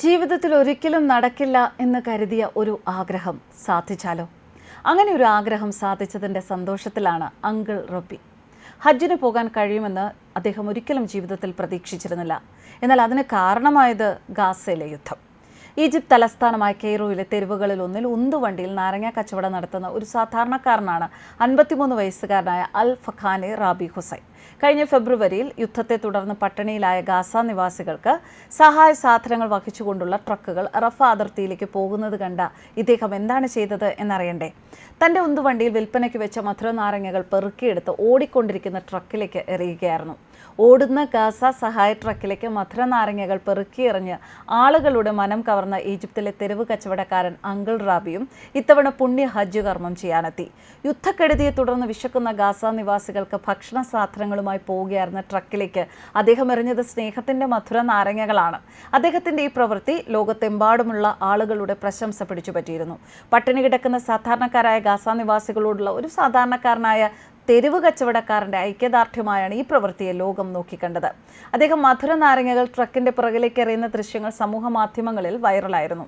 ജീവിതത്തിൽ ഒരിക്കലും നടക്കില്ല എന്ന് കരുതിയ ഒരു ആഗ്രഹം സാധിച്ചാലോ? അങ്ങനെ ഒരു ആഗ്രഹം സാധിച്ചതിന്റെ സന്തോഷത്തിലാണ് അങ്കിൾ റബ്ബി ഹജ്ജിന് പോകാൻ കഴിയുമെന്ന് അദ്ദേഹം ഒരിക്കലും ജീവിതത്തിൽ പ്രതീക്ഷിച്ചിരുന്നില്ല. എന്നാൽ അതിന് കാരണമായത് ഗാസയിലെ യുദ്ധം. ഈജിപ്ത് തലസ്ഥാനമായ കെയ്റോയിലെ തെരുവുകളിൽ ഒന്നിൽ ഉന്തുവണ്ടിയിൽ നാരങ്ങ കച്ചവടം നടത്തുന്ന ഒരു സാധാരണക്കാരനാണ് അൻപത്തിമൂന്ന് വയസ്സുകാരനായ അൽ ഫഖാനെ റാബി ഹുസൈൻ. കഴിഞ്ഞ ഫെബ്രുവരിയിൽ യുദ്ധത്തെ തുടർന്ന് പട്ടിണിയിലായ ഗാസ നിവാസികൾക്ക് സഹായ സാധനങ്ങൾ വഹിച്ചുകൊണ്ടുള്ള ട്രക്കുകൾ റഫ അതിർത്തിയിലേക്ക് പോകുന്നത് കണ്ട ഇദ്ദേഹം എന്താണ് ചെയ്തത് എന്നറിയണ്ടേ? തന്റെ ഉന്തുവണ്ടിയിൽ വിൽപ്പനയ്ക്ക് വെച്ച മധുര നാരങ്ങകൾ പെറുക്കിയെടുത്ത് ഓടിക്കൊണ്ടിരിക്കുന്ന ട്രക്കിലേക്ക് എറിയുകയായിരുന്നു. ഓടുന്ന ഗാസ സഹായ ട്രക്കിലേക്ക് മധുര നാരങ്ങകൾ പെറുക്കിയെറിഞ്ഞ് ആളുകളുടെ മനം കവർന്ന ഈജിപ്തിലെ തെരുവ് കച്ചവടക്കാരൻ അങ്കിൾ റാബിയും ഇത്തവണ പുണ്യ ഹജ്ജ് കർമ്മം ചെയ്യാനെത്തി. യുദ്ധക്കെടുതിയെ തുടർന്ന് വിശക്കുന്ന ഗാസ നിവാസികൾക്ക് ഭക്ഷണ സാധനങ്ങളുമായി പോവുകയായിരുന്ന ട്രക്കിലേക്ക് അദ്ദേഹം എറിഞ്ഞത് സ്നേഹത്തിന്റെ മധുര നാരങ്ങകളാണ്. അദ്ദേഹത്തിന്റെ ഈ പ്രവൃത്തി ലോകത്തെമ്പാടുമുള്ള ആളുകളുടെ പ്രശംസ പിടിച്ചുപറ്റിയിരുന്നു. പട്ടിണി കിടക്കുന്ന സാധാരണക്കാരായ ഗാസ നിവാസികളോടുള്ള ഒരു സാധാരണക്കാരനായ തെരുവ് കച്ചവടക്കാരന്റെ ഐക്യദാർഢ്യമായാണ് ഈ പ്രവൃത്തിയെ ലോകം നോക്കിക്കണ്ടത്. അദ്ദേഹം മധുര നാരങ്ങകൾ ട്രക്കിന്റെ പുറകിലേക്ക് എറിയുന്ന ദൃശ്യങ്ങൾ സമൂഹ മാധ്യമങ്ങളിൽ വൈറലായിരുന്നു.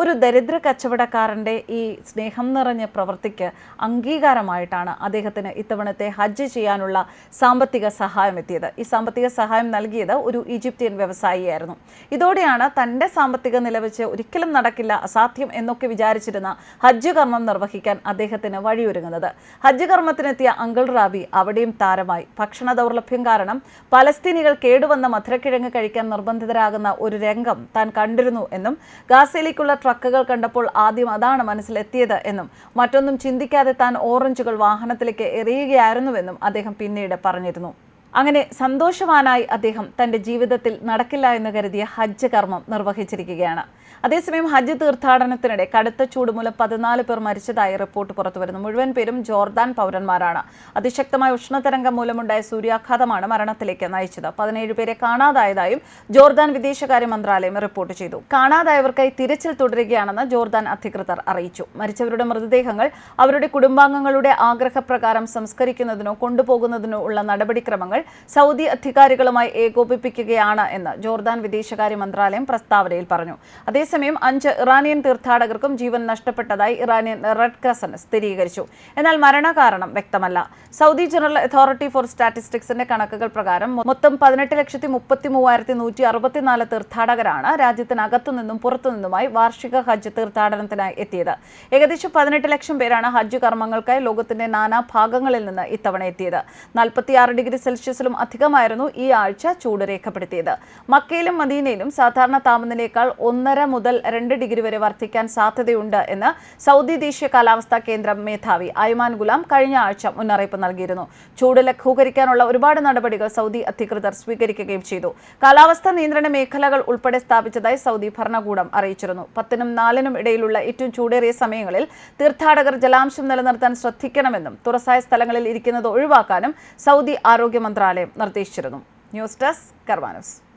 ഒരു ദരിദ്ര കച്ചവടക്കാരന്റെ ഈ സ്നേഹം നിറഞ്ഞ പ്രവൃത്തിക്ക് അംഗീകാരമായിട്ടാണ് അദ്ദേഹത്തിന് ഇത്തവണത്തെ ഹജ്ജ് ചെയ്യാനുള്ള സാമ്പത്തിക സഹായം എത്തിയത്. ഈ സാമ്പത്തിക സഹായം നൽകിയത് ഒരു ഈജിപ്തിയൻ വ്യവസായിയായിരുന്നു. ഇതോടെയാണ് തന്റെ സാമ്പത്തിക നില വെച്ച് ഒരിക്കലും നടക്കില്ല അസാധ്യം എന്നൊക്കെ വിചാരിച്ചിരുന്ന ഹജ്ജ് കർമ്മം നിർവഹിക്കാൻ അദ്ദേഹത്തിന് വഴിയൊരുങ്ങുന്നത്. ഹജ്ജ് കർമ്മത്തിനെത്തിയ അങ്കിൾ റാബി അവിടെയും താരമായി. ഭക്ഷണ ദൗർലഭ്യം കാരണം പലസ്തീനികൾ കേടുവന്ന മധുരക്കിഴങ്ങ് കഴിക്കാൻ നിർബന്ധിതരാകുന്ന ഒരു രംഗം താൻ കണ്ടിരുന്നു എന്നും ഗാസയിലേക്കുള്ള ട്രക്കുകൾ കണ്ടപ്പോൾ ആദ്യം അതാണ് മനസ്സിലെത്തിയത് എന്നും മറ്റൊന്നും ചിന്തിക്കാതെ താൻ ഓറഞ്ചുകൾ വാഹനത്തിലേക്ക് എറിയുകയായിരുന്നുവെന്നും അദ്ദേഹം പിന്നീട് പറഞ്ഞിരുന്നു. അങ്ങനെ സന്തോഷവാനായി അദ്ദേഹം തന്റെ ജീവിതത്തിൽ നടക്കില്ല എന്ന് കരുതിയ ഹജ്ജ് കർമ്മം നിർവഹിച്ചിരിക്കുകയാണ്. അതേസമയം ഹജ്ജ് തീർത്ഥാടനത്തിനിടെ കടുത്ത ചൂട് മൂലം പതിനാല് പേർ മരിച്ചതായി റിപ്പോർട്ട് പുറത്തുവരുന്നു. മുഴുവൻ പേരും ജോർദാൻ പൗരന്മാരാണ്. അതിശക്തമായ ഉഷ്ണതരംഗം മൂലമുണ്ടായ സൂര്യാഘാതമാണ് മരണത്തിലേക്ക് നയിച്ചത്. പതിനേഴ് പേരെ കാണാതായതായും ജോർദാൻ വിദേശകാര്യ മന്ത്രാലയം റിപ്പോർട്ട് ചെയ്തു. കാണാതായവർക്കായി തിരച്ചിൽ തുടരുകയാണെന്ന് ജോർദാൻ അധികൃതർ അറിയിച്ചു. മരിച്ചവരുടെ മൃതദേഹങ്ങൾ അവരുടെ കുടുംബാംഗങ്ങളുടെ ആഗ്രഹപ്രകാരം സംസ്കരിക്കുന്നതിനോ കൊണ്ടുപോകുന്നതിനോ ഉള്ള നടപടിക്രമങ്ങൾ സൗദി അധികാരികളുമായി ഏകോപിപ്പിക്കുകയാണ് എന്ന് ജോർദാൻ വിദേശകാര്യ മന്ത്രാലയം പ്രസ്താവനയിൽ പറഞ്ഞു. അതേസമയം അഞ്ച് ഇറാനിയൻ തീർത്ഥാടകർക്കും ജീവൻ നഷ്ടപ്പെട്ടതായി ഇറാനിയൻ റെഡ് ക്രസന്റ് സ്ഥിരീകരിച്ചു. എന്നാൽ മരണകാരണം വ്യക്തമല്ല. സൗദി ജനറൽ അതോറിറ്റി ഫോർ സ്റ്റാറ്റിസ്റ്റിക്സിന്റെ കണക്കുകൾ പ്രകാരം മൊത്തം പതിനെട്ട് ലക്ഷത്തി മുപ്പത്തി മൂവായിരത്തി നൂറ്റി അറുപത്തിനാല് തീർത്ഥാടകരാണ് രാജ്യത്തിനകത്തു നിന്നും പുറത്തുനിന്നുമായി വാർഷിക ഹജ്ജ് തീർത്ഥാടനത്തിനായി എത്തിയത്. ഏകദേശം പതിനെട്ട് ലക്ഷം പേരാണ് ഹജ്ജ് കർമ്മങ്ങൾക്കായി ലോകത്തിന്റെ നാനാ ഭാഗങ്ങളിൽ നിന്ന് ഇത്തവണ എത്തിയത്. നാൽപ്പത്തിയാറ് ഡിഗ്രി സെൽഷ്യസിലും അധികമായിരുന്നു ഈ ആഴ്ച ചൂട് രേഖപ്പെടുത്തിയത്. മക്കയിലും മദീനയിലും സാധാരണ താപനിലയേക്കാൾ ഒന്നര മുതൽ രണ്ട് ഡിഗ്രി വരെ വർദ്ധിക്കാൻ സാധ്യതയുണ്ട് എന്ന് സൗദി ദേശീയ കാലാവസ്ഥാ കേന്ദ്രം മേധാവി അയ്മാൻ ഗുലാം കഴിഞ്ഞ ആഴ്ച മുന്നറിയിപ്പ് നൽകിയിരുന്നു. ചൂട് ലഘൂകരിക്കാനുള്ള ഒരുപാട് നടപടികൾ സൗദി അധികൃതർ സ്വീകരിക്കുകയും ചെയ്തു. കാലാവസ്ഥാ നിയന്ത്രണ മേഖലകൾ ഉൾപ്പെടെ സ്ഥാപിച്ചതായി സൗദി ഭരണകൂടം അറിയിച്ചിരുന്നു. പത്തിനും നാലിനും ഇടയിലുള്ള ഏറ്റവും ചൂടേറിയ സമയങ്ങളിൽ തീർത്ഥാടകർ ജലാംശം നിലനിർത്താൻ ശ്രദ്ധിക്കണമെന്നും തുറസായ സ്ഥലങ്ങളിൽ ഇരിക്കുന്നത് ഒഴിവാക്കാനും സൗദി ആരോഗ്യ മന്ത്രാലയം നിർദ്ദേശിച്ചിരുന്നു. News desk കർവാനസ്